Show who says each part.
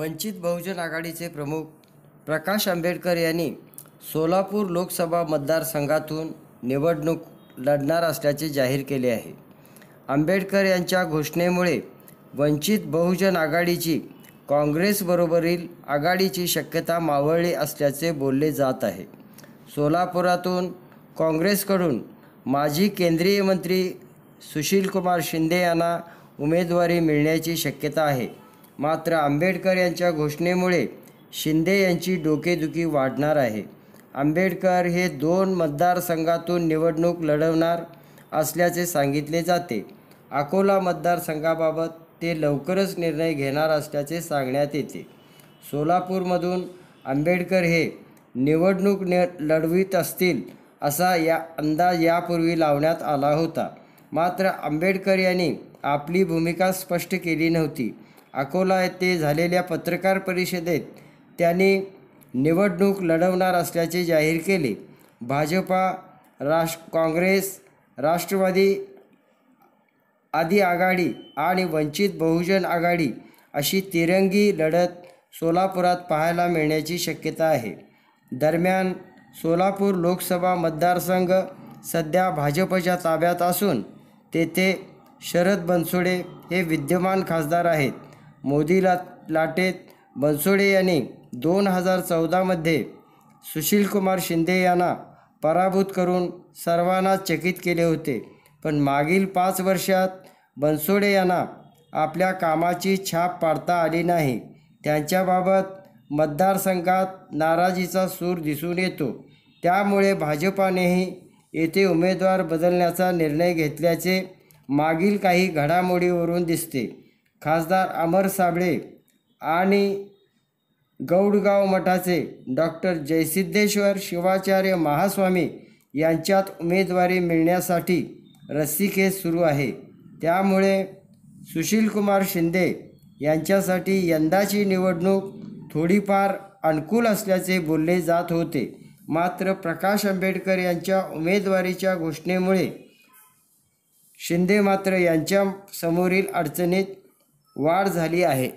Speaker 1: वंचित बहुजन आघाडीचे प्रमुख प्रकाश आंबेडकर यांनी सोलापूर लोकसभा मतदारसंघातून निवडणूक लढणार असल्याचे जाहीर केले आहे. आंबेडकर यांच्या घोषणेमुळे वंचित बहुजन आघाडीची काँग्रेसबरोबरील आघाडीची शक्यता मावळली असल्याचे बोलले जात आहे. सोलापुरातून काँग्रेसकडून माजी केंद्रीय मंत्री सुशीलकुमार शिंदे यांना उमेदवारी मिळण्याची शक्यता आहे. मात्र आंबेडकर यांच्या घोषणेमुळे शिंदे यांची डोकेदुखी वाढणार आहे. आंबेडकर हे दोन मतदारसंघातून निवडणूक लढवणार असल्याचे सांगितले जाते. अकोला मतदारसंघाबाबत ते लवकरच निर्णय घेणार असल्याचे सांगण्यात येते. सोलापूरमधून आंबेडकर हे निवडणूक न लढवीत असतील असा या अंदाज यापूर्वी लावण्यात आला होता. मात्र आंबेडकर यांनी आपली भूमिका स्पष्ट केली नव्हती. अकोला येथे झालेल्या पत्रकार परिषदेत त्यांनी निवडणूक लढवणार असल्याचे जाहीर केले. भाजपा राष्ट्र काँग्रेस राष्ट्रवादी आदी आघाडी आणि वंचित बहुजन आघाडी अशी तिरंगी लढत सोलापुरात पाहायला मिळण्याची शक्यता आहे. दरम्यान सोलापूर लोकसभा मतदारसंघ सध्या भाजपच्या ताब्यात असून तेथे शरद बनसोडे हे विद्यमान खासदार आहेत. मोदी ला लाटेत बनसोडे यांनी दोन हजार चौदामध्ये सुशीलकुमार शिंदे यांना पराभूत करून सर्वांना चकित केले होते. पण मागील पाच वर्षात बनसोडे यांना आपल्या कामाची छाप पाडता आली नाही. त्यांच्याबाबत मतदारसंघात नाराजीचा सूर दिसून येतो. त्यामुळे भाजपानेही येथे उमेदवार बदलण्याचा निर्णय घेतल्याचे मागील काही घडामोडीवरून दिसते. खासदार अमर साबळे आणि गौडगाव मठाचे डॉक्टर जयसिद्धेश्वर शिवाचार्य महास्वामी यांच्यात उमेदवारी मिळण्यासाठी रस्सीखेच सुरू आहे. त्यामुळे सुशीलकुमार शिंदे यांच्यासाठी यंदाची निवडणूक थोडीफार अनुकूल असल्याचे बोलले जात होते. मात्र प्रकाश आंबेडकर यांच्या उमेदवारीच्या घोषणेमुळे शिंदे मात्र यांच्या समोरील अडचणीत वाढ झाली आहे.